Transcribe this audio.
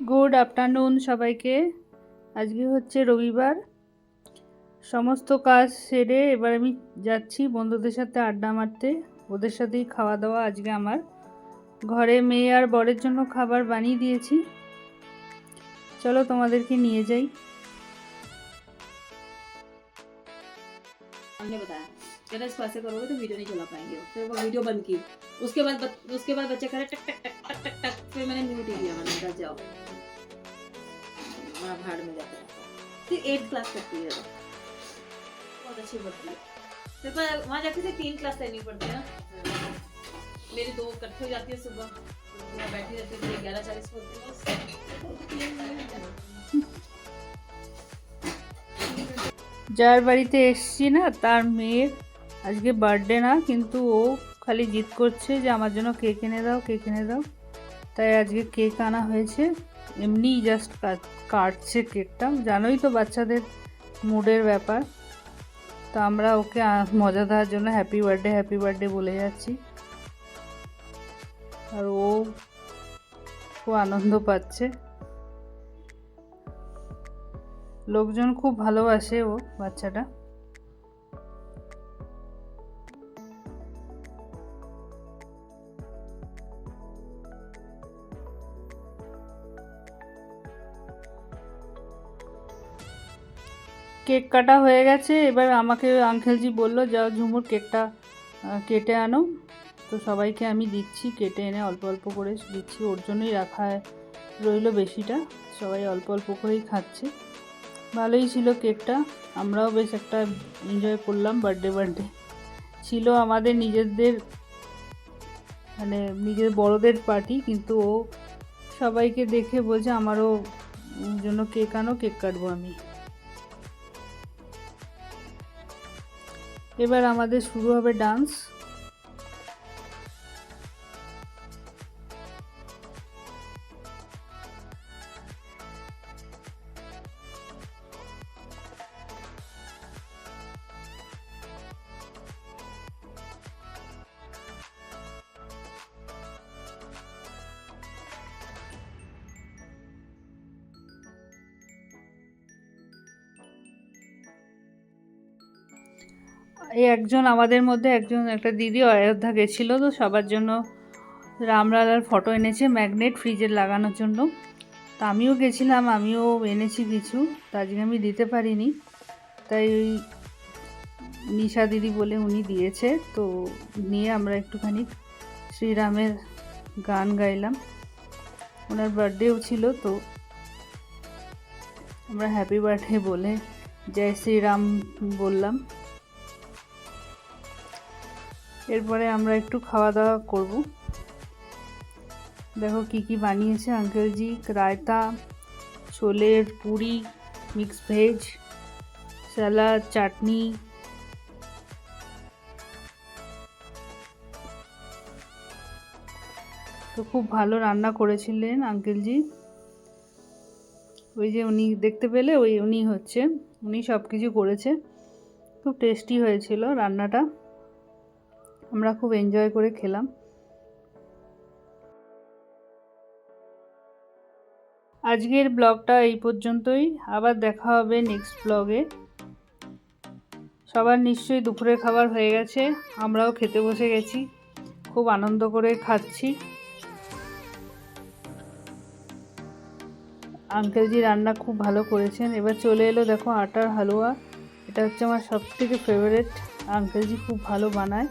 Good afternoon সবাইকে। আজকে হচ্ছে রবিবার। সমস্ত কাজ সেরে এবার আমি যাচ্ছি বন্ধুদের সাথে আড্ডা মারতে। ওদের সাথেই খাওয়া দাওয়া আজকে আমার। ঘরে মেয়ে আর বরের জন্য খাবার বানিয়ে দিয়েছি। চলো তোমাদেরকে নিয়ে যাই। कहना इसको ऐसे करोगे तो वीडियो नहीं चला पाएंगे फिर वो वीडियो बंद की उसके बाद उसके बाद बच्चे करे टक टक टक टक टक टक फिर मैंने म्यूट ही किया मैंने कहा जाओ वहाँ भाड़ में जाते हैं फिर एट क्लास तक की है वो। बहुत अच्छी पढ़ती है फिर पर वहाँ जाके से तीन क्लास तक नहीं पढ़ती है ना मेरी दो इकट्ठी हो जाती है सुबह मैं बैठी रहती हूँ फिर ग्यारह चालीस को होती है যার বাড়িতে এসছি না তার মেয়ের আজকে বার্থডে না, কিন্তু ও খালি জিদ করছে যে আমার জন্য কেক এনে দাও কেক এনে দাও। তাই আজকে কেক আনা হয়েছে। এমনিই জাস্ট কাটছে কেকটা জানোই তো বাচ্চাদের মুডের ব্যাপার। তো আমরা ওকে মজা দেওয়ার জন্য হ্যাপি বার্থডে হ্যাপি বার্থডে বলে যাচ্ছি। আর ও খুব আনন্দ পাচ্ছে। লোকজন খুব ভালোবাসে ও বাচ্চাটা। কেক কাটা হয়ে গেছে, এবার আমাকে আঙ্কেলজি বলল, যাও ঝুমুর কেকটা কেটে আনো। তো সবাইকে আমি দিচ্ছি, কেটে এনে অল্প অল্প করে দিচ্ছি, ওর জন্যই রাখা রইল বেশিটা, সবাই অল্প অল্প করেই খাচ্ছে। ভালোই ছিল কেকটা, আমরাও বেশ একটা এনজয় করলাম বার্থডে বার্থডে ছিল আমাদের নিজেদের মানে নিজের বড়দের পার্টি কিন্তু ও সবাইকে দেখে বলছে, আমারও জন্য কেক আনো, কেক কাটবো আমি। এবার আমাদের শুরু হবে ডান্স এই একজন আমাদের মধ্যে একজন একটা দিদি অযোধ্যা গেছিল, তো সবার জন্য রামলালার ফটো এনেছে ম্যাগনেট ফ্রিজে লাগানোর জন্য। তা আমিও গেছিলাম, আমিও এনেছি কিছু, তা আজকে আমি দিতে পারিনি। তাই ওই নিশা দিদি বলে উনি দিয়েছে, তো নিয়ে আমরা একটুখানি শ্রীরামের গান গাইলাম। ওনার বার্থডেও ছিল, তো আমরা হ্যাপি বার্থডে বলে জয় শ্রীরাম বললাম। এরপরে আমরা একটু খাওয়া দাওয়া করব। দেখো কি কি বানিয়েছে আঙ্কেলজি, raita, ছোলের puri mix veg salad chutney. তো খুব ভালো রান্না করেছিলেন আঙ্কেলজি। ওই যে উনি দেখতে পেলে ওই উনি হচ্ছে, উনি সব কিছু করেছে। খুব টেস্টি হয়েছিল রান্নাটা। আমরা খুব এনজয় করে খেলাম। আজকের ব্লগটা এই পর্যন্তই। আবার দেখা হবে নেক্সট ব্লগে সবার নিশ্চয়ই দুপুরের খাবার হয়ে গেছে। আমরাও খেতে বসে গেছি। খুব আনন্দ করে খাচ্ছি। আঙ্কেলজি রান্না খুব ভালো করেছেন। এবার চলে এলো দেখো আটার হালুয়া। এটা হচ্ছে আমার সবথেকে ফেভারেট আঙ্কেলজি খুব ভালো বানায়।